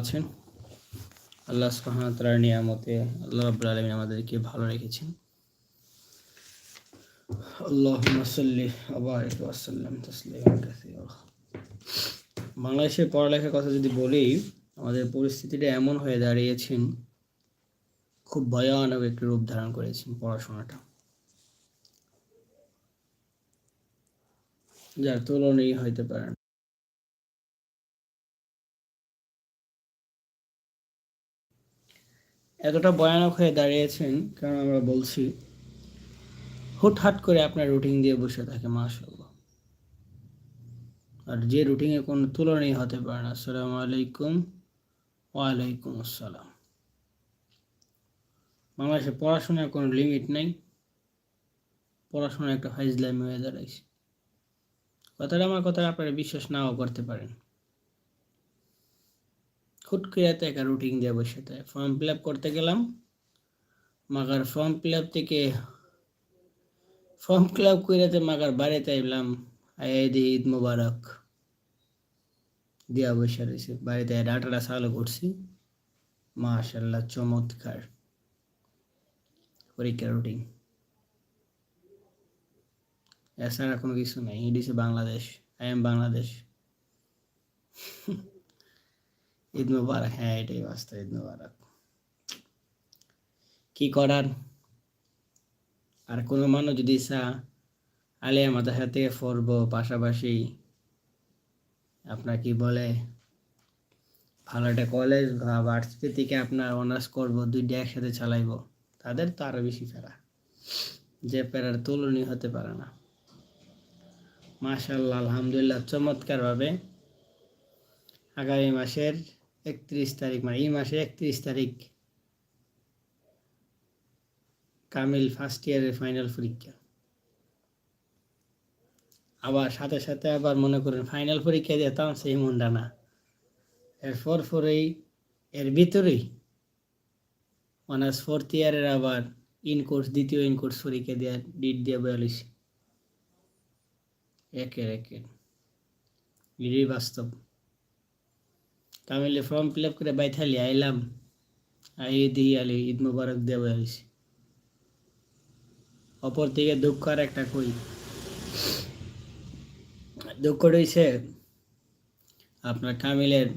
আছেন? আল্লাহ সুবহানাহু নিয়ামতে আল্লাহ রাব্বুল আলামিন আমাদেরকে ভালো রেখেছেন। বাংলাদেশের পড়ালেখার কথা যদি বলি, আমাদের পরিস্থিতিটা এমন হয়ে দাঁড়িয়েছেন, খুব ভয়ানক একটি রূপ ধারণ করেছেন পড়াশোনাটা। যার তুলনাই হইতে পারে না এতটা ভয়ানক হয়ে দাঁড়িয়েছেন কারণ আমরা বলছি? হুটহাট করে আপনার রুটিন দিয়ে বসে থাকে মাশাল্লাহ আর যে রুটিনে কোনো তুলনাই হতে পারে না। আসসালামু আলাইকুম, ওয়ালাইকুম আসসালাম। বাংলাদেশে পড়াশোনার কোনো লিমিট নেই। পড়াশোনা একটা ফাইজলামি হয়ে দাঁড়াইছে। কথাটা আমার কথাটা আপনারা বিশ্বাস নাও করতে পারেন। হুট করে একটা রুটিন দিয়ে বসে থাকে। ফর্ম ফিল আপ করতে গেলাম, মাগার ফর্ম ফিল আপ থেকে ফর্ম ফিল আপ করে মাগার বাড়িতে আইলাম আইদি ঈদ মুবারক দিয়া বসে রয়েছে বাড়িতে ডাটাটা চালু করছি মাশাল্লাহ চমৎকার। পরীক্ষা রুটিন এছাড়া কোনো কিছু নাই। ইডিসে বাংলাদেশ। আই এম বাংলাদেশ ঈদ হ্যাঁ এটাই বাস্তব ঈদ মুবারক কি করার? আর কোনো মানুষ যদি চা আলিয়া মাদ্রাসা থেকে পড়ব, পাশাপাশি আপনার কি বলে, ভালো একটা কলেজ বা ভার্সিটি থেকে আপনার অনার্স করব, দুইটা একসাথে চালাইবো, তাদের তো আরও বেশি ফেরা যে ফেরার তুলনীয় হতে পারে না। মাশাল্লাহ আলহামদুলিল্লাহ, চমৎকারভাবে আগামী মাসের একত্রিশ তারিখ মানে এই মাসের একত্রিশ তারিখ কামিল ফার্স্ট ইয়ারের ফাইনাল পরীক্ষা। আবার সাথে সাথে আবার মনে করেন ফাইনাল পরীক্ষা দিতাম সেই মনটা এরপর পরেই এর ভিতরেই অনার্স ফোর্থ ইয়ারের আবার ইন কোর্স দ্বিতীয় ইন কোর্স পরীক্ষা দেওয়া ডিট দিয়ে বয়ালিশ একের একের। এটাই বাস্তব। তামিলে ফর্ম ফিল আপ করে বাইথালি, আইলাম। আই দিই আলি, ঈদ মুবারক দেব আইছি। অপর থেকে দুঃখ আর একটা কই? দুঃখ রয়েছে আপনার কামিলের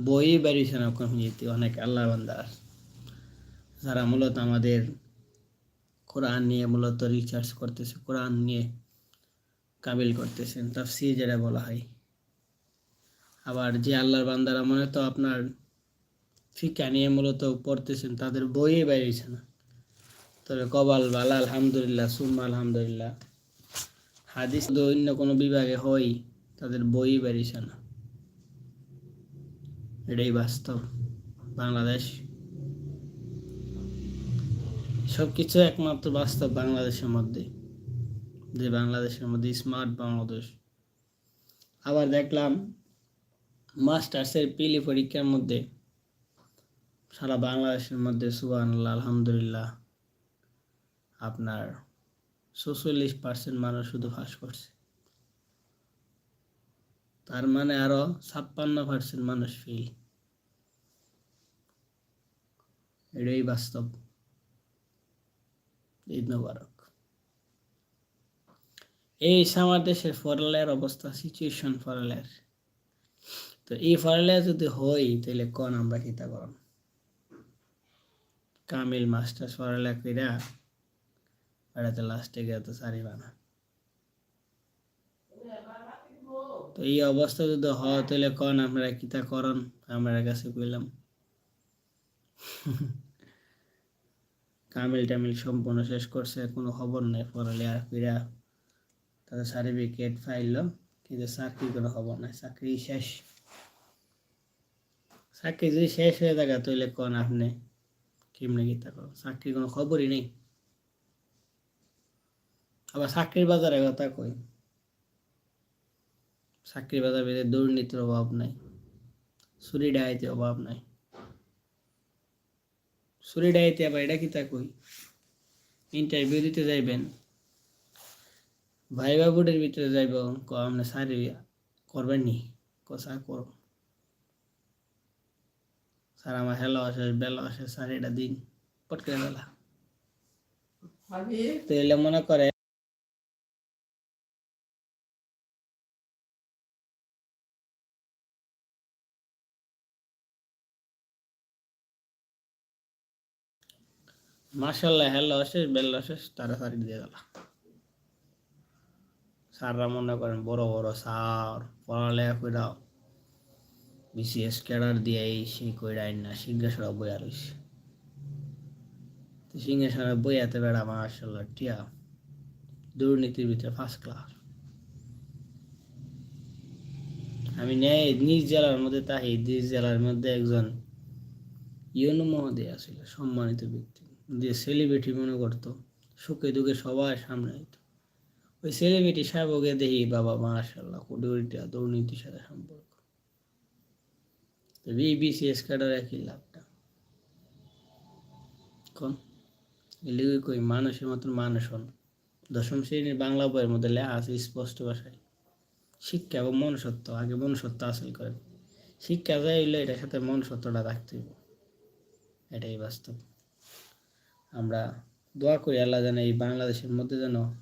বই বেরিয়েছে না কমিউনিটি অনেক আল্লাহ বান্দার যারা মূলত আমাদের কোরআন নিয়ে মূলত রিচার্জ করতেছে, কোরআন নিয়ে কাবিল করতেছেন তাফসি যেটা বলা হয়। আবার যে আল্লাহর বান্দারা মনে তো আপনার ফিকা নিয়ে মূলত পড়তেছেন, তাদের বইয়ে বেরিয়েছে না। তবে কবাল বালা আলহামদুলিল্লাহ, সুম্মা আলহামদুলিল্লাহ। হাদিস তো অন্য কোনো বিভাগে হয় তাদের বই বেরিয়েছে না। এটাই বাস্তব, বাংলাদেশ। সব কিছু একমাত্র বাস্তব বাংলাদেশের মধ্যে, যে বাংলাদেশের মধ্যে স্মার্ট বাংলাদেশ। আবার দেখলাম মাস্টার্সের পিলি পরীক্ষার মধ্যে সারা বাংলাদেশের মধ্যে সুবান আলহামদুলিল্লাহ, আপনার ছচল্লিশ পার্সেন্ট মানুষ শুধু ফাঁস করছে। তার মানে আরও ছাপ্পান্ন পার্সেন্ট মানুষ ফেল এটাই বাস্তব। ঈদ মোবারক। এই আমার দেশের ফরালের অবস্থা সিচুয়েশন ফরালের। তো এই ফরালে যদি হই তাহলে কোন আমরা কিতা করম কামিল মাস্টার ফরালে কইরা বেড়াতে লাস্টে গিয়ে তো সারি বানা তো এই অবস্থা যদি হয় তাহলে কন আপনারা কিতা করন আমরা কাছে কইলাম। কামিল টামিল সম্পূর্ণ শেষ করছে, কোনো খবর নেই পড়ালে আর কইরা তাদের সার্টিফিকেট ফাইল কিন্তু চাকরি কোনো খবর নাই, চাকরি শেষ। চাকরি যদি শেষ হয়ে থাকে, তাহলে কোন আপনি কেমনে কি করো চাকরির কোনো খবরই নেই। আবার চাকরির বাজারে কথা কই? চাকরির বাজার ভিতরে দুর্নীতির অভাব নাই, চুরি ডাইতে অভাব নাই। চুরি ডাইতে আবার এটা কি তা কই? ইন্টারভিউ দিতে যাইবেন ভাই বাবুদের ভিতরে যাইব ক আপনি সারি করবেন নি? কষা করব স্যার আমার হ্যালো আসে বেলো আসে স্যার এটা দিন। পট করে বেলা তো এলে মনে করে মার্শাল্লাহ হ্যালো শেষ বেল্লা শেষ তাড়াতাড়ি দিয়ে গেল। স্যাররা মনে করেন বড় বড় স্যার পড়ালেখা করে বিসিএস ক্যাডার দিয়ে এই সেই কইরা না সিংহাসনে বইয়া রইছে তো সিংহাসনে বইয়াতে বেড়া মার্শাল্লাহ টিয়া, দুর্নীতির ভিতরে ফার্স্ট ক্লাস আমি নেই নিজ জেলার মধ্যে তাহি নিজ জেলার মধ্যে একজন ইউনো মহোদয় আছিল, সম্মানিত ব্যক্তি। যে সেলিব্রিটি মনে করতো, সুখে দুঃখে সবাই সামনে হইতো। ওই সেলিব্রিটি সাহেবকে দেখি, বাবা মাশাল্লাহ কোটি দুর্নীতির সাথে সম্পর্ক। একই লাভটা। কই, মানুষের মতন মানুষ হন। দশম শ্রেণির বাংলা বইয়ের মধ্যে লেখা আছে স্পষ্ট ভাষায়। শিক্ষা এবং মনুষ্যত্ব, আগে মনুষ্যত্ব হাসিল করেন। শিক্ষা যাই হইলে এটার সাথে মনুষ্যত্বটা রাখতে হইব। এটাই বাস্তব। আমরা দোয়া করি আল্লাহ যেন এই বাংলাদেশের মধ্যে যেন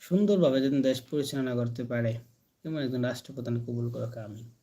সুন্দরভাবে যেন দেশ পরিচালনা করতে পারে। এমন একজন রাষ্ট্রপ্রধান কবুল করো আমি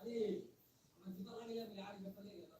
అది మన దీపారాణి గారు యారు చెప్పలేదు కదా.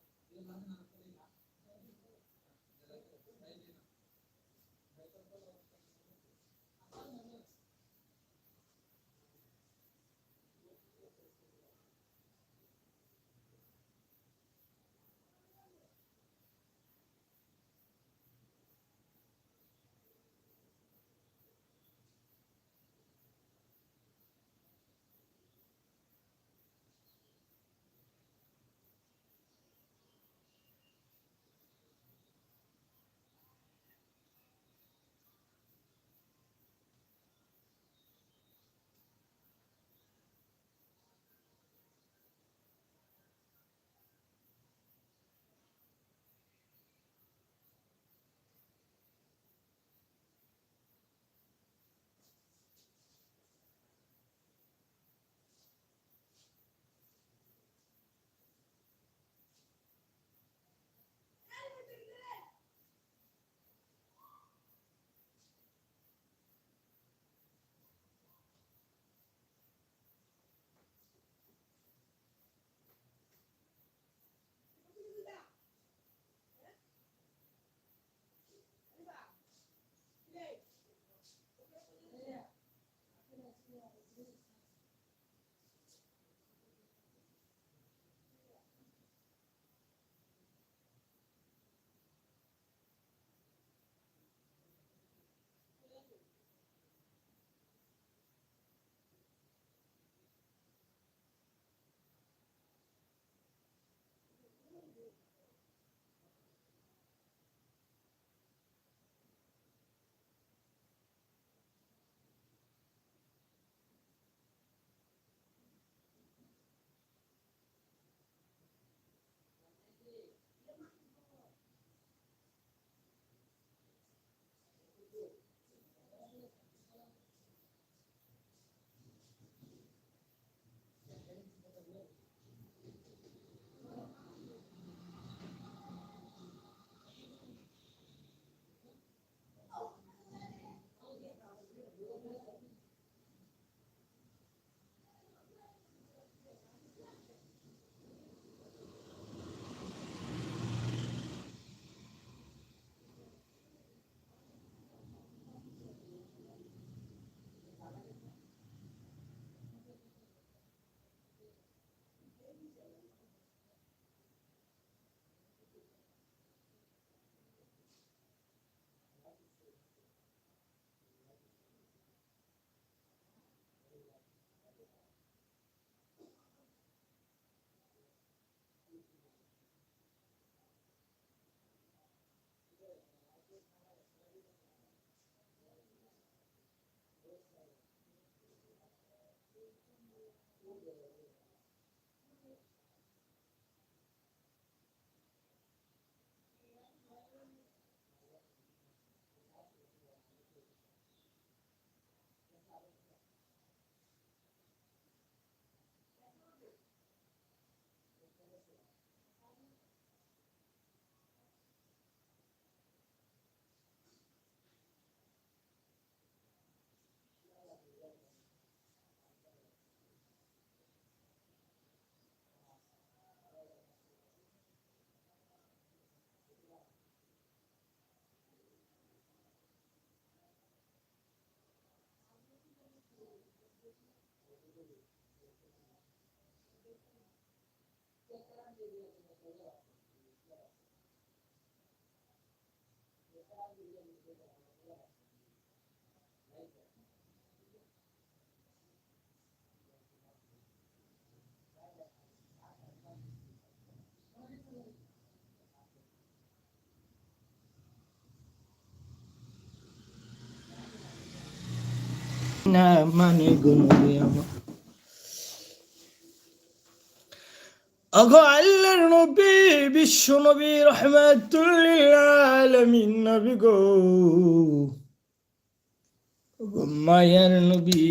Namani gumuyama. গুনবি আমার অগো আল্লাহর নবী বিশ্ব নবী রহমাতুল্লিল আলামিন নবী গো ওগো মায়ার নবী